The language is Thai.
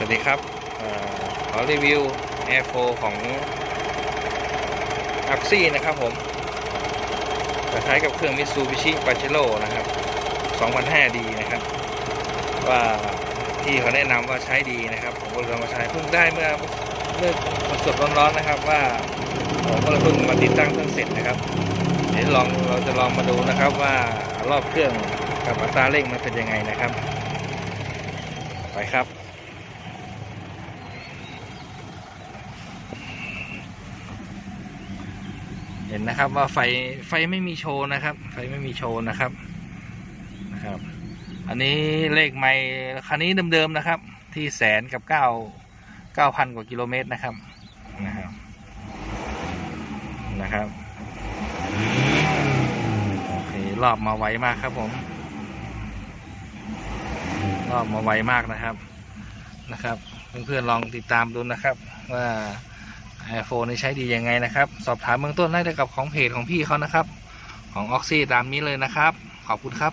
สวัสดีครับอขอรีวิว Air 4 ของ a x ซี่นะครับผมจะใช้กับเครื่อง Mitsubishi Pajero นะครับ 2005D นะครับ ว่าที่เขาแนะนำว่าใช้ดีนะครับ ผมก็เลยเอามาใช้เพิ่งได้เมื่อเมื่อสดร้อนๆนะครับว่าผมก็เลยเพิ่งมาติดตั้งเครื่องเสร็จนะครับ เดี๋ยวลองเราจะลองมาดูนะครับว่ารอบเครื่องกับอัตราเร่งมันเป็นยังไงนะครับ ไปครับ เห็นนะครับว่าไฟไฟไม่มีโชว์นะครับ ไฟไม่มีโชว์นะครับนะครับ อันนี้เลขไม่คันนี้เดิมๆนะครับ ที่แสนกับเก้าเก้าพันกว่ากิโลเมตรนะครับนะครับนะครับโอเครอบมาไวมากครับผมรอบมาไวมากนะครับนะครับ เพื่อนๆลองติดตามดูนะครับว่า iPhone นี่ใช้ดียังไงนะครับ สอบถามเบื้องต้นได้กับของเพจของพี่เขานะครับ ของ Oxy ตามนี้เลยนะครับ ขอบคุณครับ